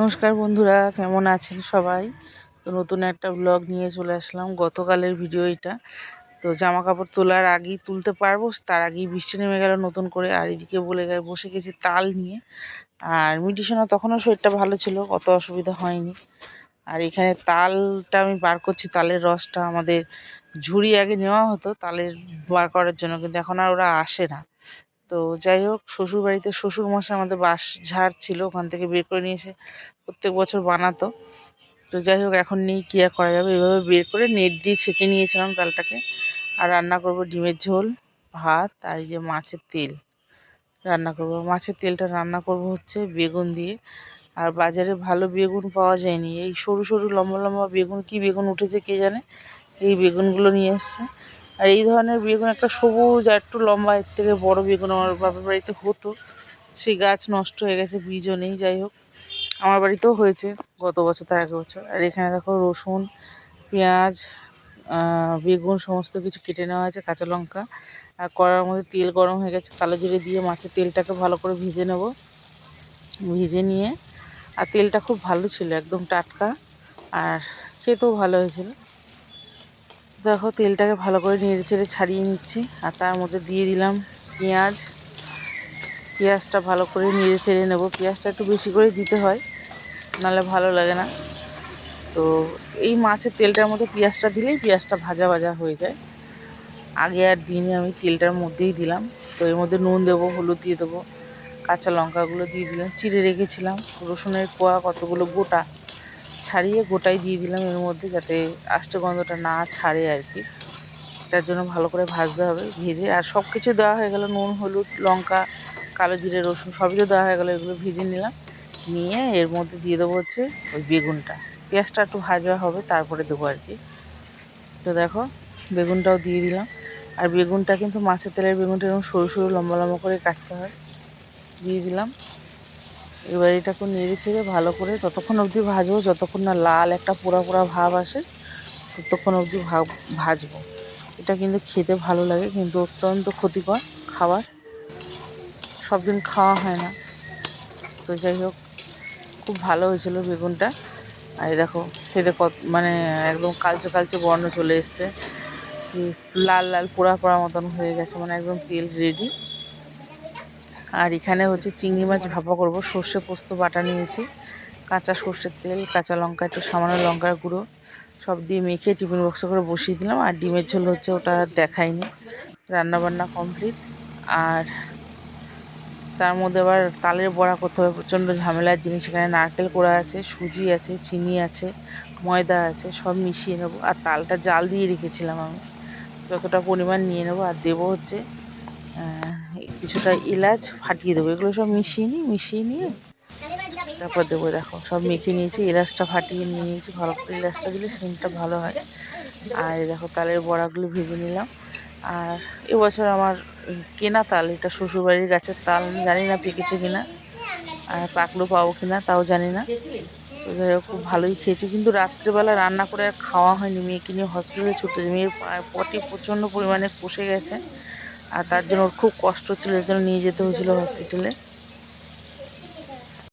নমস্কার বন্ধুরা, কেমন আছেন সবাই? তো নতুন একটা ব্লগ নিয়ে চলে আসলাম, গতকালের ভিডিও এটা। তো জামা কাপড় তোলার আগেই তুলতে পারব, তার আগেই বৃষ্টি নেমে গেল নতুন করে, আর এদিকে বলে গায়ে বসে গেছি তাল নিয়ে। আর মিডিশনা তখনও শরীরটা ভালো ছিল, অত অসুবিধা হয়নি। আর এখানে তালটা আমি বার করছি, তালের রসটা আমাদের ঝুড়ি আগে নেওয়া হতো, তালের বার করার জন্য, কিন্তু এখন আর ওরা আসে না। তো যাই হোক শ্বশুর বাড়িতে শ্বশুর মশাই আমাদের বাঁশ ঝাড় ছিল, ওখান থেকে বের করে নিয়ে এসে প্রত্যেক বছর বানাতো। তো যাই হোক, এখন নেই, কী আর করা যাবে? এভাবে বের করে নেট দিয়ে ছেঁকে নিয়েছিলাম তালটাকে আর রান্না করব ডিমের ঝোল, ভাত আর এই যে মাছের তেল রান্না করব। মাছের তেলটা রান্না করব হচ্ছে বেগুন দিয়ে। আর বাজারে ভালো বেগুন পাওয়া যায়নি। এই সরু সরু লম্বা লম্বা বেগুন, কি বেগুন উঠেছে কে জানে? এই বেগুনগুলো নিয়ে এসছে। আর এই ধরনের বেগুন একটা সবুজ আর একটু লম্বা, এর থেকে বড় বেগুন আমার বাপের বাড়িতে হতো। সেই গাছ নষ্ট হয়ে গেছে, বীজও নেই, যাই হোক। আমার বাড়িতেও হয়েছে গত বছর, তার আগের বছর। আর এখানে দেখো রসুন, পেঁয়াজ বেগুন, সমস্ত কিছু কেটে নেওয়া আছে, কাঁচা লঙ্কা। আর কড়ার মধ্যে তেল গরম হয়ে গেছে, কালো জিরে দিয়ে মাছের তেলটাকে ভালো করে ভেজে নেব। ভেজে নিয়ে, আর তেলটা খুব ভালো ছিল, একদম টাটকা। আর খেতেও ভালো হয়েছিল। দেখো, তেলটাকে ভালো করে নেড়ে ছেড়ে ছাড়িয়ে নিচ্ছি, আর তার মধ্যে দিয়ে দিলাম পেঁয়াজ। পেঁয়াজটা ভালো করে নেড়ে ছেড়ে নেব। পেঁয়াজটা একটু বেশি করে দিতে হয়, নাহলে ভালো লাগে না। তো এই মাছের তেলটার মধ্যে পেঁয়াজটা দিলেই পেঁয়াজটা ভাজা ভাজা হয়ে যায়। আগে আর দিনে আমি তেলটার মধ্যেই দিলাম। তো এর মধ্যে নুন দেবো, হলুদ দিয়ে দেবো, কাঁচা লঙ্কাগুলো দিয়ে দিলাম, চিড়ে রেখেছিলাম। রসুনের কোয়া কতগুলো গোটা ছাড়িয়ে গোটাই দিয়ে দিলাম এর মধ্যে যাতে আষ্টে গন্ধটা না ছাড়ে আর কি। তার জন্য ভালো করে ভাজতে হবে, ভেজে। আর সব কিছু দেওয়া হয়ে গেল নুন, হলুদ, লঙ্কা, কালো জিরে, রসুন, সবই তো দেওয়া হয়ে গেলো, এগুলো ভেজে নিলাম। নিয়ে এর মধ্যে দিয়ে দেবো হচ্ছে ওই বেগুনটা। পেঁয়াজটা একটু ভাজা হবে, তারপরে দেবো আর কি। তো দেখো, বেগুনটাও দিয়ে দিলাম। আর বেগুনটা কিন্তু মাছের তেলের বেগুনটা এরকম সরু সরু লম্বা লম্বা করে কাটতে হয়। দিয়ে দিলাম। এবার এটাকে নেড়ে ছেড়ে ভালো করে ততক্ষণ অবধি ভাজবো, যতক্ষণ না লাল একটা পোড়া পোড়া ভাব আসে, ততক্ষণ অবধি ভাজবো। এটা কিন্তু খেতে ভালো লাগে, কিন্তু অত্যন্ত ক্ষতিকর খাবার। সব দিন খাওয়া হয় না। তো যাই হোক, খুব ভালো হয়েছিল বেগুনটা। আর দেখো, খেতে কত মানে একদম কালচে কালচে বর্ণ চলে এসছে। লাল লাল পোড়া পোড়া মতন হয়ে গেছে মানে একদম তেল রেডি আর এখানে হচ্ছে চিংড়ি মাছ ভাপা করব। সর্ষে পোস্ত, বাটা নিয়েছি। কাঁচা সর্ষের তেল, কাঁচা লঙ্কা, একটু সামান্য লঙ্কার গুঁড়ো সব দিয়ে মেখে টিফিন বক্সে করে বসিয়ে দিলাম। আর ডিমের ঝোল হচ্ছে ওটা দেখাইনি। রান্নাবান্না কমপ্লিট। আর তার মধ্যে আবার তালের বড়া করতে হবে। প্রচণ্ড ঝামেলার জিনিস। এখানে নারকেল কোড়া আছে, সুজি আছে, চিনি আছে, ময়দা আছে, সব মিশিয়ে নেব। আর তালটা জাল দিয়ে রেখেছিলাম আমি। যতটা পরিমাণ নিয়ে নেব। আর দেবো হচ্ছে কিছুটা এলাচ ফাটিয়ে দেবো। এগুলো সব মিশিয়ে নিই, মিশিয়ে নিয়ে তারপর দেবো, দেখো, সব মেখে নিয়েছি, এলাচটা ফাটিয়ে নিয়ে নিয়েছি, ভালো করে এলাচটা দিলে সেন্টটা ভালো হয়। আর দেখো, তালের বড়াগুলো ভেজে নিলাম। আর এবছর আমার কেনা তাল, এটা শ্বশুরবাড়ির গাছের তাল জানি না পেকেছে কিনা, আর পাকলো পাবো কিনা তাও জানি না। তো যাই হোক, খুব ভালোই খেয়েছি, কিন্তু রাত্রেবেলা রান্না করে আর খাওয়া হয়নি, মেয়েকে নিয়ে হসপিটালে ছুটতে মেয়ের পটি প্রচণ্ড পরিমাণে কষে গেছে। আর তার জন্য ওর খুব কষ্ট হচ্ছিল এর জন্য নিয়ে যেতে হয়েছিলো হসপিটালে